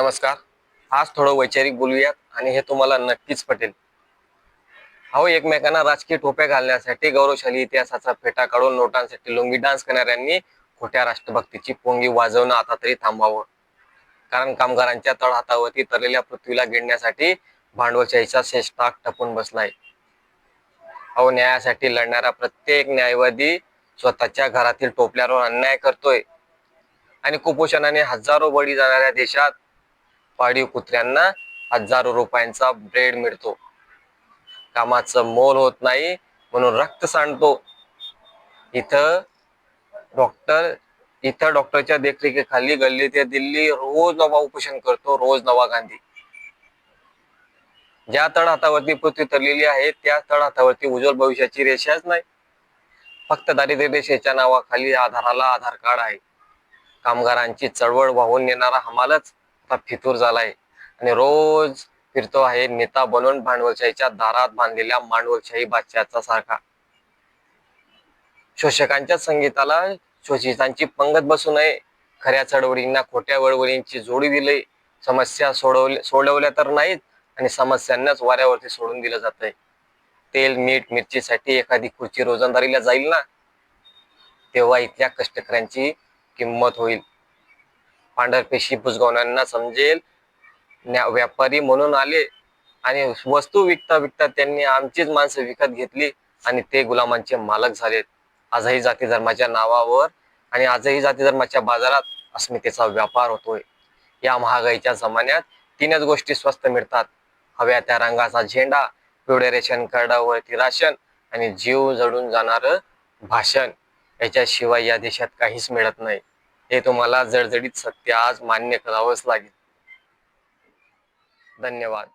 नमस्कार. आज थोडं वैचारिक बोलूयात आणि हे तुम्हाला नक्कीच पटेल. अहो एकमेकांना राजकीय टोप्या घालण्यासाठी गौरवशाली इतिहासाचा फेटा काढून नोटांसाठी लुंगी डान्स करणाऱ्यांनी खोट्या राष्ट्रभक्तीची पोंगी वाजवणं आता तरी थांबावं. कारण कामगारांच्या तळहातावरती तरलेल्या पृथ्वीला गिळण्यासाठी भांडवलशाहीचा शेषटाक टपून बसलाय. अहो न्यायासाठी लढणारा प्रत्येक न्यायवादी स्वतःच्या घरातील टोपल्यावर अन्याय करतोय. आणि कुपोषणाने हजारो बळी जाणाऱ्या देशात पाळीव कुत्र्यांना हजारो रुपयांचा ब्रेड मिळतो. कामाचं मोल होत नाही म्हणून रक्त सांडतो. इथं डॉक्टर इथं डॉक्टरच्या देखरेखीखाली गल्ली ते दिल्ली रोज नवा उपोषण करतो रोज नवा गांधी. ज्या तळहातावरती पृथ्वी तरलेली आहे त्या तळहातावरती उज्ज्वल भविष्याची रेषाच नाही. फक्त दारिद्र्य रेषेच्या नावाखाली आधाराला आधार कार्ड आहे. कामगारांची चळवळ वाहून नेणारा हमालच. आता फितूर झालाय. आणि रोज फिरतो आहे नेता बनून भांडवलशाहीच्या दारात बांधलेल्या मांडवलशाही बादशाचा सारखा. शोषकांच्या संगीताला शोषितांची पंगत बसू नये. खऱ्या चळवळींना खोट्या वळवळींची जोडी दिली. समस्या सोडवल्या सोडवल्या तर नाहीत आणि समस्यांनाच वाऱ्यावरती सोडून दिलं जात आहे तेल मीठ मिरचीसाठी एखादी खुर्ची रोजंदारीला जाईल ना? तेव्हा इथल्या कष्टकऱ्यांची किंमत होईल. पांढरपेशी बुजगावणाऱ्यांना समजेल. न्या- व्यापारी म्हणून आले आणि वस्तू विकता विकता त्यांनी आमचीच माणसं विकत घेतली आणि ते गुलामांचे मालक झालेत. आजही जाती धर्माच्या नावावर आणि आजही जाती धर्माच्या बाजारात अस्मितेचा व्यापार होतोय. या महागाईच्या जमान्यात तीनच गोष्टी स्वस्त मिळतात. हव्या त्या रंगाचा झेंडा पिवळ्या रेशन कार्डावरती राशन आणि जीव जडून जाणार भाषण. याच्याशिवाय या देशात काहीच मिळत नाही. हे तुम्हाला जडजडीत सत्य आज मान्य करावंच लागेल. धन्यवाद.